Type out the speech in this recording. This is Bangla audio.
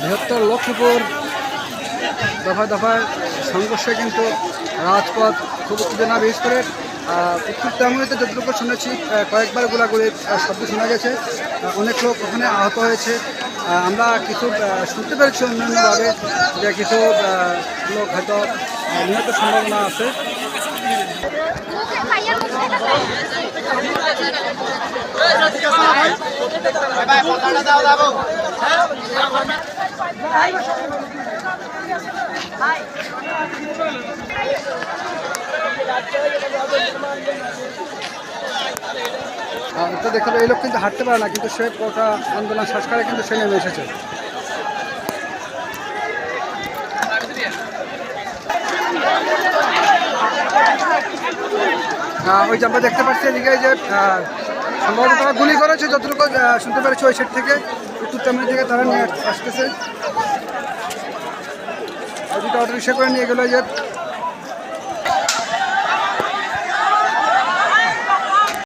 বৃহত্তর লক্ষ্মীপুর। দফায় দফায় সংঘর্ষে কিন্তু রাজপথ খুব উত্তেজনা বিশেষ করে। উত্তর তেমনিতে যতটুকু শুনেছি কয়েকবার গোলাগুলির শব্দ শোনা গেছে। অনেক লোক ওখানে আহত হয়েছে। আমরা কিছু শুনতে পেরেছি অন্যান্যভাবে যে কিছু লোক হয়তো নিহত সম্ভাবনা আছে। তো দেখতে এই লোক কিন্তু হাঁটতে পারে না, কিন্তু সে গোটা আন্দোলন সংস্কারে কিন্তু সে নেমে এসেছে। ওই যে আমরা দেখতে পাচ্ছি এদিকে যে সম্ভবত তারা গুলি করেছে, যতটুকু শুনতে পেরেছি ওই সাইড থেকে, উত্তর চামড়ি থেকে তারা নিয়ে আসতেছে। দুটো অটো রিক্সা করে নিয়ে গেলো যে